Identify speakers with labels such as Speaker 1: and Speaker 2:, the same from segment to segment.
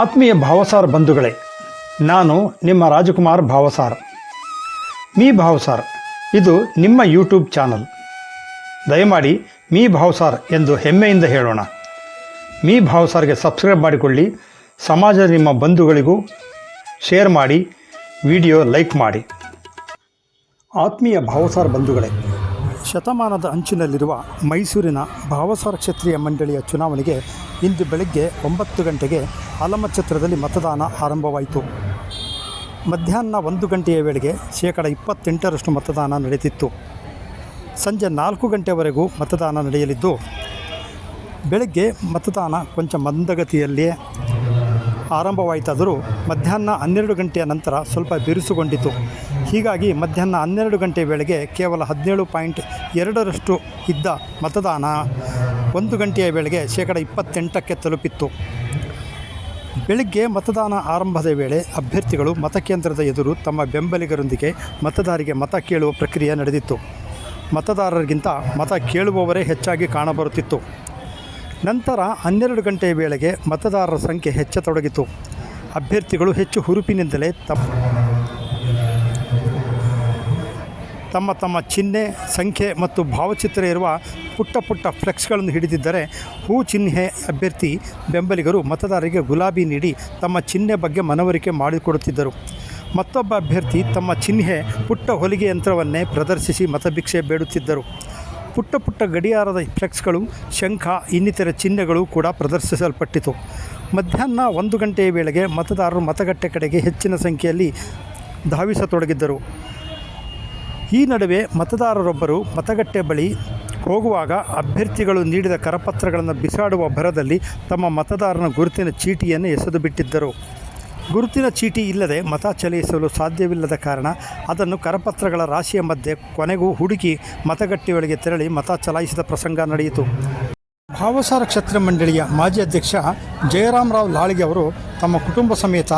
Speaker 1: ಆತ್ಮೀಯ ಭಾವಸಾರ್ ಬಂಧುಗಳೇ, ನಾನು ನಿಮ್ಮ ರಾಜಕುಮಾರ್ ಭಾವಸಾರ್. ಮೀ ಭಾವಸಾರ್, ಇದು ನಿಮ್ಮ ಯೂಟ್ಯೂಬ್ ಚಾನಲ್. ದಯಮಾಡಿ ಮೀ ಭಾವಸಾರ್ ಎಂದು ಹೆಮ್ಮೆಯಿಂದ ಹೇಳೋಣ. ಮೀ ಭಾವಸಾರ್ಗೆ ಸಬ್ಸ್ಕ್ರೈಬ್ ಮಾಡಿಕೊಳ್ಳಿ ಸಮಾಜದ ನಿಮ್ಮ ಬಂಧುಗಳಿಗೂ ಶೇರ್ ಮಾಡಿ, ವಿಡಿಯೋ ಲೈಕ್ ಮಾಡಿ. ಆತ್ಮೀಯ ಭಾವಸಾರ್ ಬಂಧುಗಳೇ ಶತಮಾನದ ಅಂಚಿನಲ್ಲಿರುವ ಮೈಸೂರಿನ ಭಾವಸಾರ ಕ್ಷತ್ರಿಯ ಮಂಡಳಿಯ ಚುನಾವಣೆಗೆ ಇಂದು ಬೆಳಗ್ಗೆ ಒಂಬತ್ತು ಗಂಟೆಗೆ ಆಲಮಚ್ಛತ್ರದಲ್ಲಿ ಮತದಾನ ಆರಂಭವಾಯಿತು. ಮಧ್ಯಾಹ್ನ ಒಂದು ಗಂಟೆಯ ವೇಳೆಗೆ ಶೇಕಡ ಇಪ್ಪತ್ತೆಂಟರಷ್ಟು ಮತದಾನ ನಡೆದಿತ್ತು. ಸಂಜೆ ನಾಲ್ಕು ಗಂಟೆವರೆಗೂ ಮತದಾನ ನಡೆಯಲಿದ್ದು, ಬೆಳಗ್ಗೆ ಮತದಾನ ಕೊಂಚ ಮಂದಗತಿಯಲ್ಲಿಯೇ ಆರಂಭವಾಯಿತಾದರೂ ಮಧ್ಯಾಹ್ನ ಹನ್ನೆರಡು ಗಂಟೆಯ ನಂತರ ಸ್ವಲ್ಪ ಬಿರುಸುಗೊಂಡಿತು. ಹೀಗಾಗಿ ಮಧ್ಯಾಹ್ನ ಹನ್ನೆರಡು ಗಂಟೆ ವೇಳೆಗೆ ಕೇವಲ ಹದಿನೇಳು ಪಾಯಿಂಟ್ ಎರಡರಷ್ಟು ಇದ್ದ ಮತದಾನ ಒಂದು ಗಂಟೆಯ ವೇಳೆಗೆ ಶೇಕಡ ಇಪ್ಪತ್ತೆಂಟಕ್ಕೆ ತಲುಪಿತ್ತು. ಬೆಳಗ್ಗೆ ಮತದಾನ ಆರಂಭದ ವೇಳೆ ಅಭ್ಯರ್ಥಿಗಳು ಮತಕೇಂದ್ರದ ಎದುರು ತಮ್ಮ ಬೆಂಬಲಿಗರೊಂದಿಗೆ ಮತದಾರರಿಗೆ ಮತ ಕೇಳುವ ಪ್ರಕ್ರಿಯೆ ನಡೆದಿತ್ತು. ಮತದಾರರಿಗಿಂತ ಮತ ಕೇಳುವವರೇ ಹೆಚ್ಚಾಗಿ ಕಾಣಬರುತ್ತಿತ್ತು. ನಂತರ ಹನ್ನೆರಡು ಗಂಟೆಯ ವೇಳೆಗೆ ಮತದಾರರ ಸಂಖ್ಯೆ ಹೆಚ್ಚತೊಡಗಿತು. ಅಭ್ಯರ್ಥಿಗಳು ಹೆಚ್ಚು ಹುರುಪಿನಿಂದಲೇ ತಮ್ಮ ತಮ್ಮ ತಮ್ಮ ಚಿಹ್ನೆ, ಸಂಖ್ಯೆ ಮತ್ತು ಭಾವಚಿತ್ರ ಇರುವ ಪುಟ್ಟ ಪುಟ್ಟ ಫ್ಲೆಕ್ಸ್ಗಳನ್ನು ಹಿಡಿದಿದ್ದರೆ ಹೂ ಚಿಹ್ನೆ ಅಭ್ಯರ್ಥಿ ಬೆಂಬಲಿಗರು ಮತದಾರರಿಗೆ ಗುಲಾಬಿ ನೀಡಿ ತಮ್ಮ ಚಿಹ್ನೆ ಬಗ್ಗೆ ಮನವರಿಕೆ ಮಾಡಿಕೊಡುತ್ತಿದ್ದರು. ಮತ್ತೊಬ್ಬ ಅಭ್ಯರ್ಥಿ ತಮ್ಮ ಚಿಹ್ನೆ ಪುಟ್ಟ ಹೊಲಿಗೆ ಯಂತ್ರವನ್ನೇ ಪ್ರದರ್ಶಿಸಿ ಮತಭಿಕ್ಷೆ ಬೇಡುತ್ತಿದ್ದರು. ಪುಟ್ಟ ಪುಟ್ಟ ಗಡಿಯಾರದ ಫ್ಲೆಕ್ಸ್ಗಳು, ಶಂಖ, ಇನ್ನಿತರ ಚಿಹ್ನೆಗಳು ಕೂಡ ಪ್ರದರ್ಶಿಸಲ್ಪಟ್ಟಿತು. ಮಧ್ಯಾಹ್ನ ಒಂದು ಗಂಟೆಯ ವೇಳೆಗೆ ಮತದಾರರು ಮತಗಟ್ಟೆ ಕಡೆಗೆ ಹೆಚ್ಚಿನ ಸಂಖ್ಯೆಯಲ್ಲಿ ಧಾವಿಸತೊಡಗಿದ್ದರು. ಈ ನಡುವೆ ಮತದಾರರೊಬ್ಬರು ಮತಗಟ್ಟೆ ಬಳಿ ಹೋಗುವಾಗ ಅಭ್ಯರ್ಥಿಗಳು ನೀಡಿದ ಕರಪತ್ರಗಳನ್ನು ಬಿಸಾಡುವ ಭರದಲ್ಲಿ ತಮ್ಮ ಮತದಾರನ ಗುರುತಿನ ಚೀಟಿಯನ್ನು ಎಸೆದು ಬಿಟ್ಟಿದ್ದರು ಗುರುತಿನ ಚೀಟಿ ಇಲ್ಲದೆ ಮತ ಚಲಾಯಿಸಲು ಸಾಧ್ಯವಿಲ್ಲದ ಕಾರಣ ಅದನ್ನು ಕರಪತ್ರಗಳ ರಾಶಿಯ ಮಧ್ಯೆ ಕೊನೆಗೂ ಹುಡುಕಿ ಮತಗಟ್ಟೆಯೊಳಗೆ ತೆರಳಿ ಮತ ಚಲಾಯಿಸಿದ ಪ್ರಸಂಗ ನಡೆಯಿತು. ಭಾವಸಾರ ಕ್ಷೇತ್ರ ಮಂಡಳಿಯ ಮಾಜಿ ಅಧ್ಯಕ್ಷ ಜಯರಾಮರಾವ್ ಲಾಳಿಗೆ ಅವರು ತಮ್ಮ ಕುಟುಂಬ ಸಮೇತ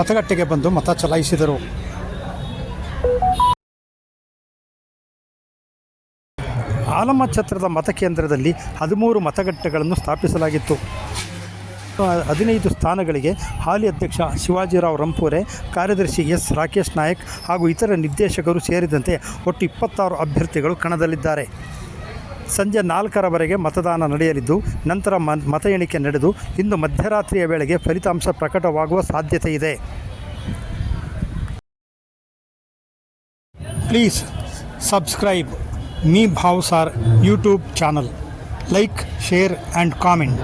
Speaker 1: ಮತಗಟ್ಟೆಗೆ ಬಂದು ಮತ ಚಲಾಯಿಸಿದರು. ಆಲಮ ಛತ್ರದ ಮತಕೇಂದ್ರದಲ್ಲಿ ಹದಿಮೂರು ಮತಗಟ್ಟೆಗಳನ್ನು ಸ್ಥಾಪಿಸಲಾಗಿತ್ತು. ಹದಿನೈದು ಸ್ಥಾನಗಳಿಗೆ ಹಾಲಿ ಅಧ್ಯಕ್ಷ ಶಿವಾಜಿರಾವ್ ರಂಪೂರೆ, ಕಾರ್ಯದರ್ಶಿ ಎಸ್ ರಾಕೇಶ್ ನಾಯಕ್ ಹಾಗೂ ಇತರ ನಿರ್ದೇಶಕರು ಸೇರಿದಂತೆ ಒಟ್ಟು ಇಪ್ಪತ್ತಾರು ಅಭ್ಯರ್ಥಿಗಳು ಕಣದಲ್ಲಿದ್ದಾರೆ. ಸಂಜೆ ನಾಲ್ಕರವರೆಗೆ ಮತದಾನ ನಡೆಯಲಿದ್ದು, ನಂತರ ಮತ ಎಣಿಕೆ ನಡೆದು ಇಂದು ಮಧ್ಯರಾತ್ರಿಯ ವೇಳೆಗೆ ಫಲಿತಾಂಶ ಪ್ರಕಟವಾಗುವ ಸಾಧ್ಯತೆ ಇದೆ. Please subscribe Mi Bhavsar YouTube channel. Like, share and comment.